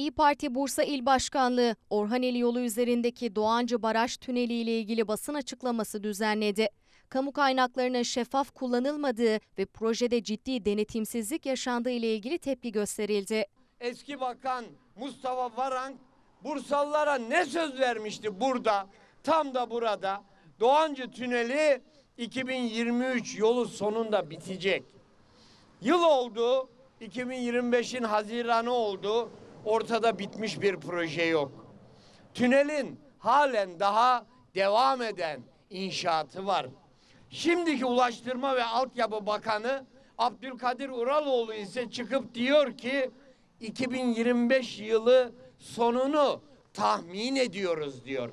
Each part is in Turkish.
İyi Parti Bursa İl Başkanlığı Orhaneli yolu üzerindeki Doğancı Baraj Tüneli ile ilgili basın açıklaması düzenledi. Kamu kaynaklarının şeffaf kullanılmadığı ve projede ciddi denetimsizlik yaşandığı ile ilgili tepki gösterildi. Eski Bakan Mustafa Varank Bursalılara ne söz vermişti burada? Tam da burada. Doğancı Tüneli 2023 yolu sonunda bitecek. Yıl oldu. 2025'in Haziranı oldu. Ortada bitmiş bir proje yok. Tünelin halen daha devam eden inşaatı var. Şimdiki Ulaştırma ve Altyapı Bakanı Abdülkadir Uraloğlu ise çıkıp diyor ki 2025 yılı sonunu tahmin ediyoruz diyor.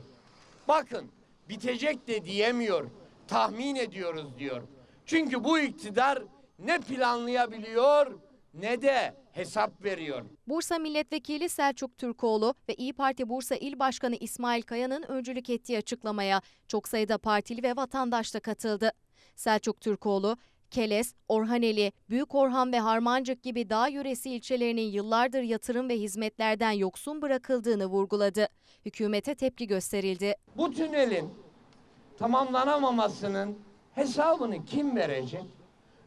Bakın bitecek de diyemiyor. Tahmin ediyoruz diyor. Çünkü bu iktidar ne planlayabiliyor ne de hesap veriyor. Bursa Milletvekili Selçuk Türkoğlu ve İyi Parti Bursa İl Başkanı İsmail Kaya'nın öncülük ettiği açıklamaya çok sayıda partili ve vatandaş da katıldı. Selçuk Türkoğlu, Keles, Orhaneli, Büyük Orhan ve Harmancık gibi dağ yöresi ilçelerinin yıllardır yatırım ve hizmetlerden yoksun bırakıldığını vurguladı. Hükümete tepki gösterildi. Bu tünelin tamamlanamamasının hesabını kim verecek?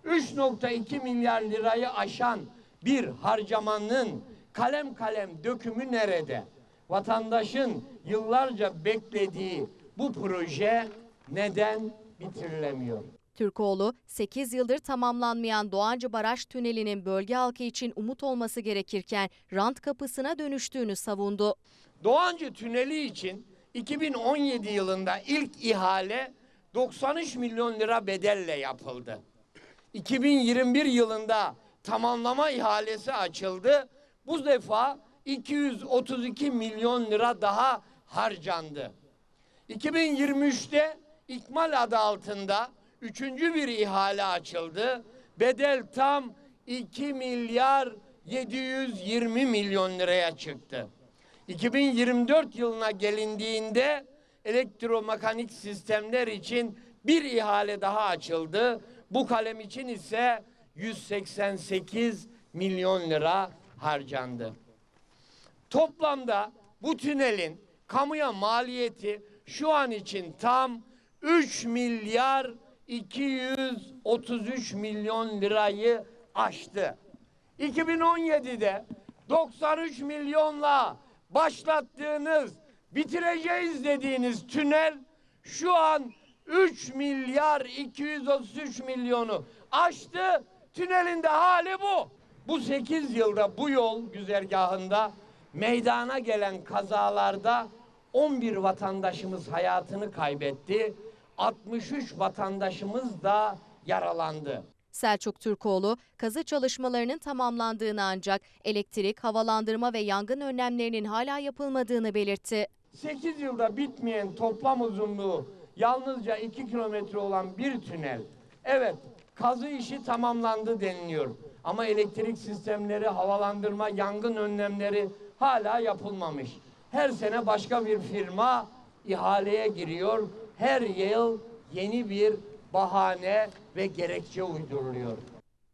3.2 milyar lirayı aşan bir harcamanın kalem kalem dökümü nerede? Vatandaşın yıllarca beklediği bu proje neden bitirilemiyor? Türkoğlu, 8 yıldır tamamlanmayan Doğancı Baraj Tüneli'nin bölge halkı için umut olması gerekirken rant kapısına dönüştüğünü savundu. Doğancı Tüneli için 2017 yılında ilk ihale 93 milyon lira bedelle yapıldı. 2021 yılında tamamlama ihalesi açıldı. Bu defa 232 milyon lira daha harcandı. 2023'te İkmal adı altında üçüncü bir ihale açıldı. Bedel tam 2 milyar 720 milyon liraya çıktı. 2024 yılına gelindiğinde elektromekanik sistemler için bir ihale daha açıldı. Bu kalem için ise 188 milyon lira harcandı. Toplamda bu tünelin kamuya maliyeti şu an için tam 3 milyar 233 milyon lirayı aştı. 2017'de 93 milyonla başlattığınız, bitireceğiz dediğiniz tünel şu an 3 milyar 233 milyonu aştı. Tünelin de hali bu. Bu 8 yılda bu yol güzergahında meydana gelen kazalarda 11 vatandaşımız hayatını kaybetti. 63 vatandaşımız da yaralandı. Selçuk Türkoğlu, kazı çalışmalarının tamamlandığını ancak elektrik, havalandırma ve yangın önlemlerinin hala yapılmadığını belirtti. 8 yılda bitmeyen toplam uzunluğu yalnızca 2 kilometre olan bir tünel. Evet, kazı işi tamamlandı deniliyor. Ama elektrik sistemleri, havalandırma, yangın önlemleri hala yapılmamış. Her sene başka bir firma ihaleye giriyor. Her yıl yeni bir bahane ve gerekçe uyduruluyor.